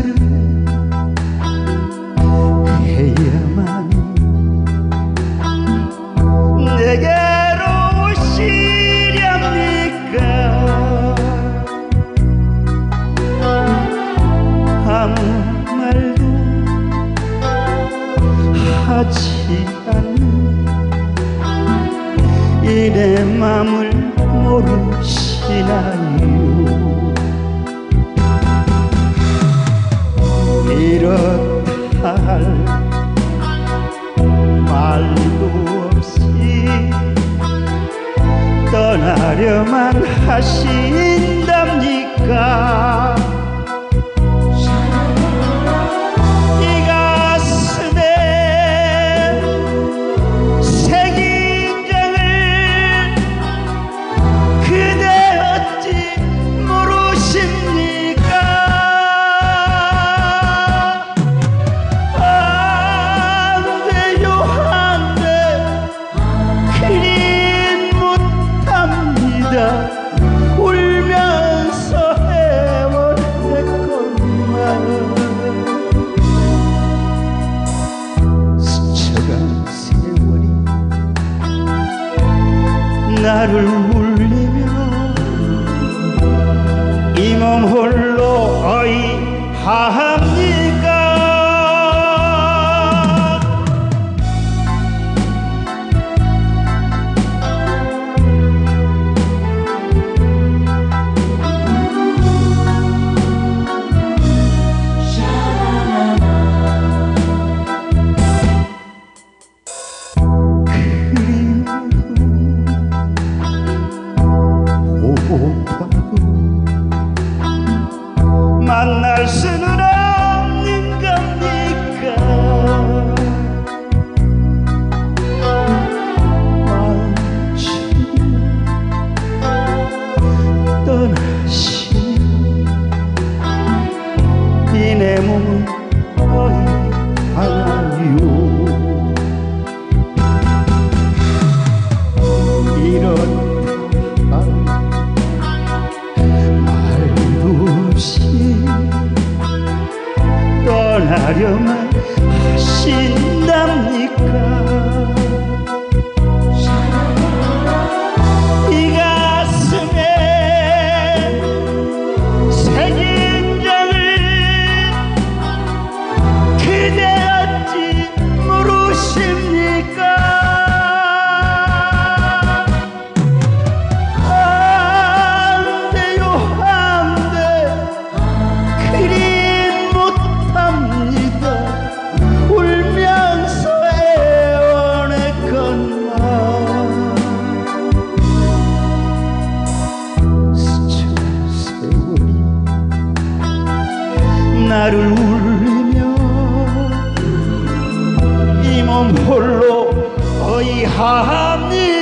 사랑을 만 내게로 오시렵니까? 아무 말도 하지 않는 이내 맘을 모르시나요? 이렇다 할 말도 없이 떠나려만 하신답니까 나를 울리며 이 몸 홀로 어이합 고파도 만날 수는 없는 겁니까 마주치며 떠나시면 이내 몸은 떠나려만 나를 울리며 이 몸 홀로 어이합니다